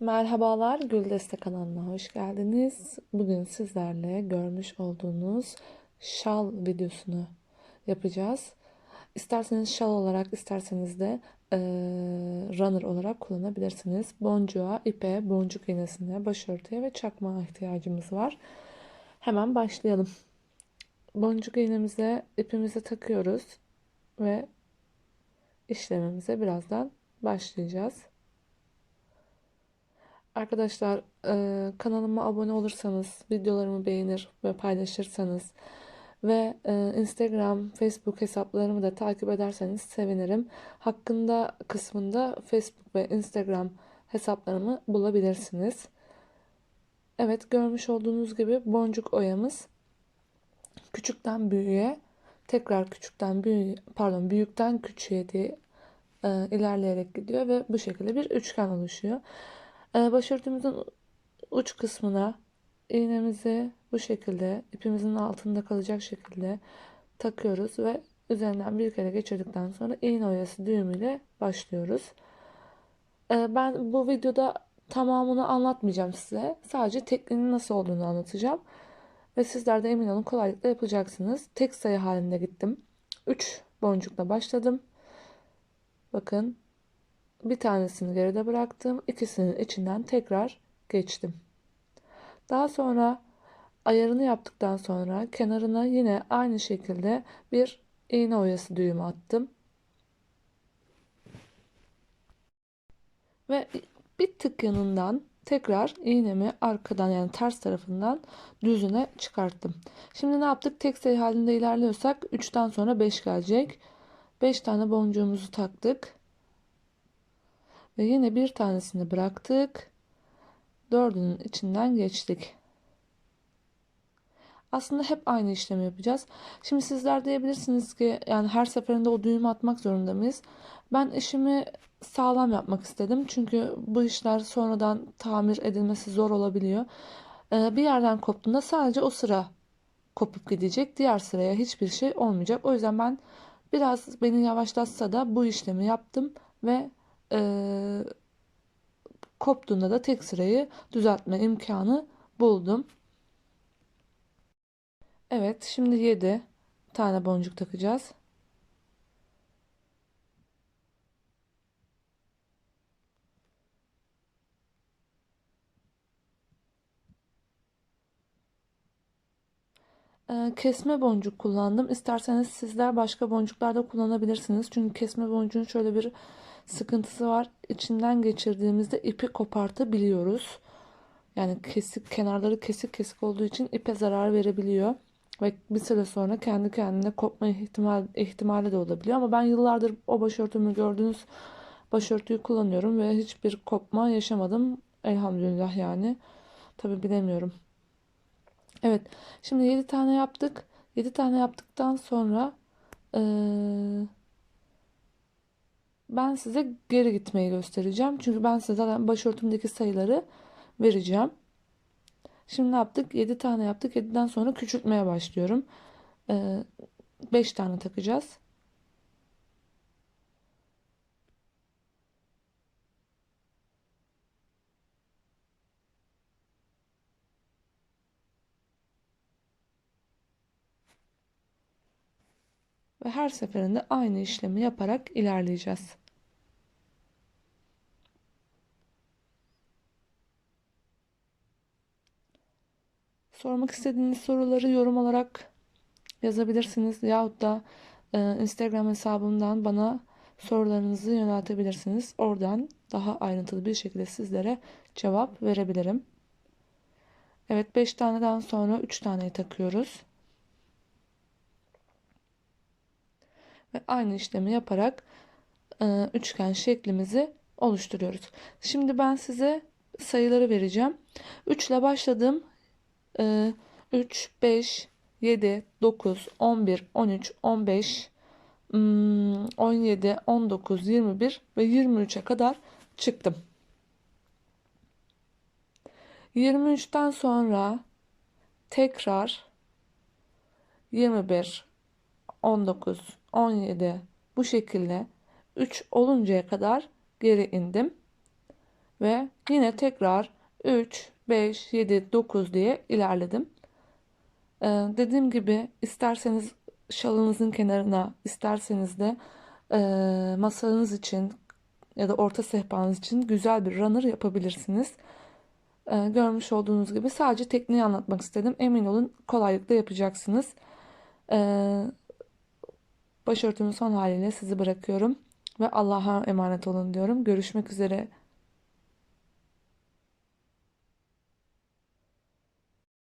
Merhabalar, Gül Destek kanalına hoş geldiniz. Bugün sizlerle görmüş olduğunuz şal videosunu yapacağız. İsterseniz şal olarak, isterseniz de eee, runner olarak kullanabilirsiniz. Boncuğa, ipe, boncuk iğnesine, başörtüye ve çakmağa ihtiyacımız var. Hemen başlayalım. Boncuk iğnemize ipimizi takıyoruz ve işlemimize birazdan başlayacağız. Arkadaşlar e, kanalıma abone olursanız, videolarımı beğenir ve paylaşırsanız ve e, Instagram, Facebook hesaplarımı da takip ederseniz sevinirim. Hakkında kısmında Facebook ve Instagram hesaplarımı bulabilirsiniz. Evet görmüş olduğunuz gibi boncuk oyamız küçükten büyüğe tekrar küçükten büyüğe pardon büyükten küçüğe diye e, ilerleyerek gidiyor ve bu şekilde bir üçgen oluşuyor. E, başörtümüzün uç kısmına iğnemizi bu şekilde ipimizin altında kalacak şekilde takıyoruz ve üzerinden bir kere geçirdikten sonra iğne oyası düğümüyle başlıyoruz. E, ben bu videoda tamamını anlatmayacağım size. Sadece tekniğinin nasıl olduğunu anlatacağım. Ve sizler de emin olun kolaylıkla yapacaksınız. Tek sayı halinde gittim. 3 boncukla başladım. Bakın bir tanesini geride bıraktım. İkisinin içinden tekrar geçtim. Daha sonra ayarını yaptıktan sonra kenarına yine aynı şekilde bir iğne oyası düğümü attım. Ve bir tık yanından tekrar iğnemi arkadan yani ters tarafından düzüne çıkarttım. Şimdi ne yaptık? Tek sayı halinde ilerliyorsak 3'ten sonra 5 gelecek. 5 tane boncuğumuzu taktık. Ve yine bir tanesini bıraktık. Dördünün içinden geçtik. Aslında hep aynı işlemi yapacağız. Şimdi sizler diyebilirsiniz ki yani her seferinde o düğümü atmak zorunda mıyız? Ben işimi sağlam yapmak istedim. Çünkü bu işler sonradan tamir edilmesi zor olabiliyor. Ee, bir yerden koptuğunda sadece o sıra kopup gidecek. Diğer sıraya hiçbir şey olmayacak. O yüzden ben biraz beni yavaşlatsa da bu işlemi yaptım ve e, koptuğunda da tek sırayı düzeltme imkanı buldum. Evet, şimdi 7 tane boncuk takacağız. Kesme boncuk kullandım. İsterseniz sizler başka boncuklar da kullanabilirsiniz. Çünkü kesme boncuğun şöyle bir sıkıntısı var. İçinden geçirdiğimizde ipi kopartabiliyoruz. Yani kesik kenarları kesik kesik olduğu için ipe zarar verebiliyor. Ve bir süre sonra kendi kendine kopma ihtimal, ihtimali de olabiliyor. Ama ben yıllardır o başörtümü gördüğünüz başörtüyü kullanıyorum ve hiçbir kopma yaşamadım. Elhamdülillah yani. Tabi bilemiyorum. Evet. Şimdi 7 tane yaptık. 7 tane yaptıktan sonra eee, ben size geri gitmeyi göstereceğim. Çünkü ben size zaten başörtümdeki sayıları vereceğim. Şimdi ne yaptık? 7 tane yaptık. 7'den sonra küçültmeye başlıyorum. Eee 5 tane takacağız. Ve her seferinde aynı işlemi yaparak ilerleyeceğiz. Sormak istediğiniz soruları yorum olarak yazabilirsiniz yahut da e, Instagram hesabımdan bana sorularınızı yöneltebilirsiniz. Oradan daha ayrıntılı bir şekilde sizlere cevap verebilirim. Evet 5 taneden sonra 3 taneyi takıyoruz. Ve aynı işlemi yaparak e, üçgen şeklimizi oluşturuyoruz. Şimdi ben size sayıları vereceğim. 3 ile başladım. E, 3, 5, 7, 9, 11, 13, 15, 17, 19, 21 ve 23'e kadar çıktım. 23'ten sonra tekrar 21, 19, 17 bu şekilde 3 oluncaya kadar geri indim. Ve yine tekrar 3, 5, 7, 9 diye ilerledim. Ee, dediğim gibi isterseniz şalınızın kenarına, isterseniz de e, masanız için ya da orta sehpanız için güzel bir runner yapabilirsiniz. Ee, görmüş olduğunuz gibi sadece tekniği anlatmak istedim. Emin olun kolaylıkla yapacaksınız. Ee, başörtümün son haliyle sizi bırakıyorum ve Allah'a emanet olun diyorum. Görüşmek üzere.